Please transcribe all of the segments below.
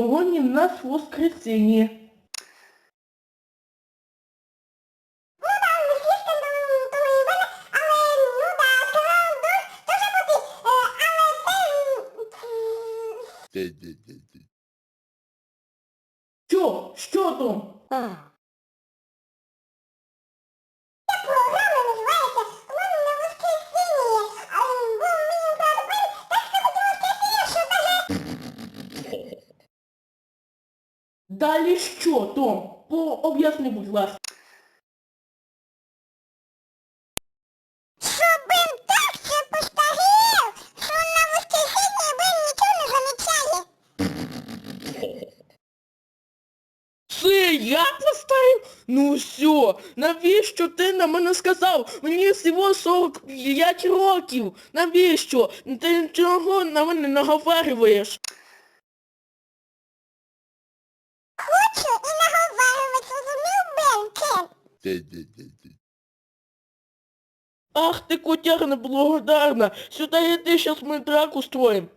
Сьогодні в нас воскресіння. Ну да, ми слишком до того і мене, але, ну да, сказав, дощ дуже бути, е, але це... м, м, Що? Що там? Ця програма називається «План на воскресіння», але був мій правда так що буде воскресіння, що даже... Далі що, Том? Пооб'ясни, будь ласка. Що Бен так ще постарів, що на Бен нічого не замічає. Це я поставив? Ну все, навіщо ти на мене сказав? Мені всього 45 років. Навіщо? Ти чого на мене наговарюєш? Ах ти котяра неблагодарна. Сюди йди, щас ми драку строїм.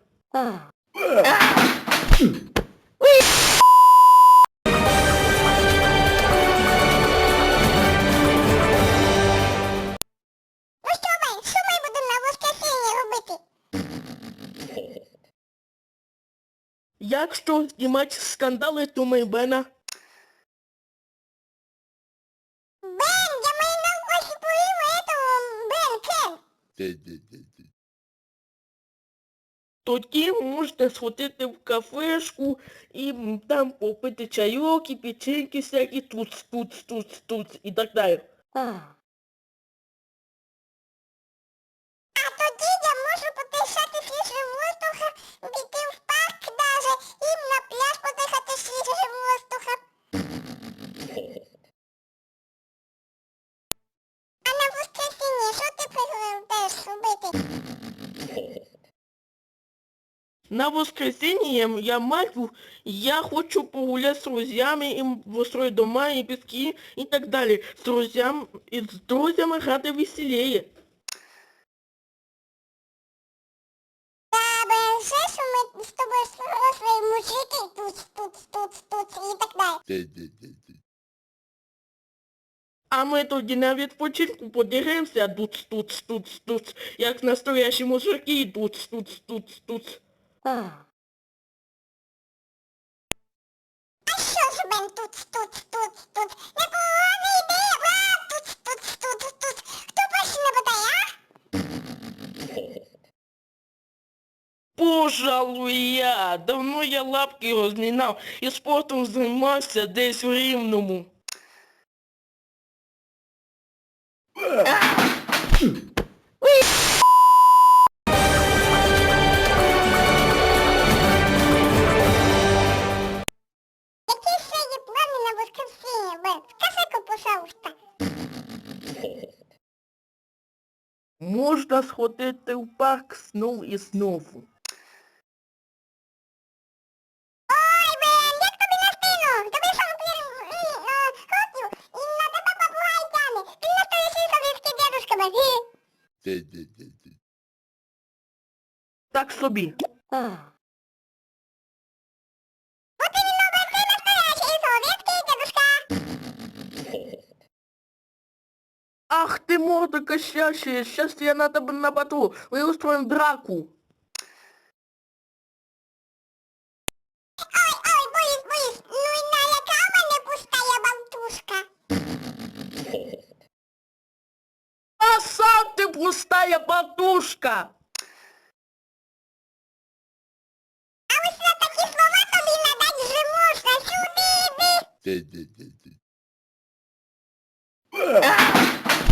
Ну що, Бен, що ми будемо на воскресіння робити? Якщо знімати скандали, то ми Бена. Бен, я маю на увазі поріву этого, Бен, Кен. Тоді можете сходити в кафешку і там попити чайок і печеньки всякі туц, туц, туц, туц і так далі. А тоді я можу подишати свіжим воздухом, піти в парк даже і на пляж подихати свіжим воздухом. А на воскресіння що ти приготуєш робити? На воскресенье я, я мать, я хочу погулять с друзьями, им построить дома и пески и так далее. С друзьями, и с друзьями грати веселее. Ми з тобою взрослі мужики тут, тут, тут, тут і так далі. А ми тоді на відпочинку подеремося тут, тут, тут, тут, як настоящі мужики тут, тут, тут, тут. А що ж, Бен, тут, тут, тут, тут? Непогана ідея, а? Тут, тут, тут, тут. Хто перший нападає, а? Пожалуй, я. Давно я лапки розмінав і спортом займався десь в Рівному. Можна сходити в парк знов і знову. Ой, Бен, як тобі на спину? Тобі що, блін, е, років? І на тебе попугай тяне. Ти настоящий совєтський дедушка, Бен. Гі. Так собі. Ах ты морда косящая, сейчас я на тебе нападу, мы устроим драку. Ой, ой, боюсь, боюсь. Ну і налякав мене пустая болтушка. А сам ты пустая батушка! А ось на такі слова тобі надать вже можна. Сюди йди. Бен,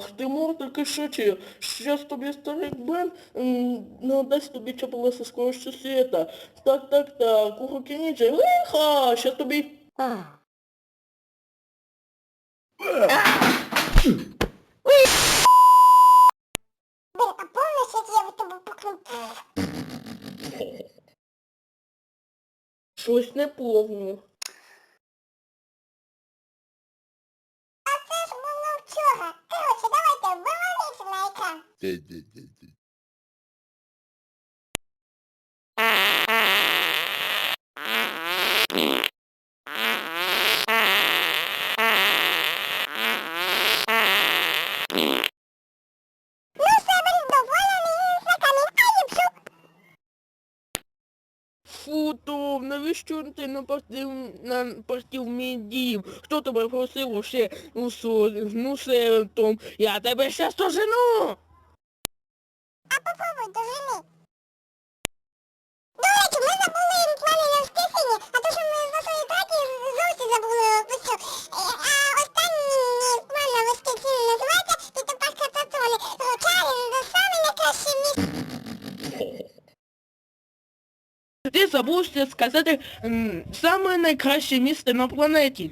Ах ты морда кошачья, сейчас тобі старик Бен надасть тобі чапалеса скорості света. Так, так, так, у руки ніндзя, лиха, щас тобі... Блин, а помнишь, як я в тебе пукнув? Щось не помню. Том, навіщо ти напустив, напустив мій дім? Хто тебе просив ще, ну, со, ну Том, я тебе щас дожену! Дожени. До речі, ми забули плани на воскресіння, а то що ми за свої траки зовсім забули пишу. А останній план на воскресіння називається Пітопаска Татони. Чарін за саме найкраще місце. Ти забув ще сказати саме найкраще місце на планеті.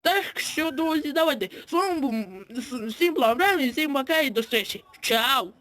Так що, друзі, давайте. З вами був м, с- і всім пока і до зустрічі. Чао!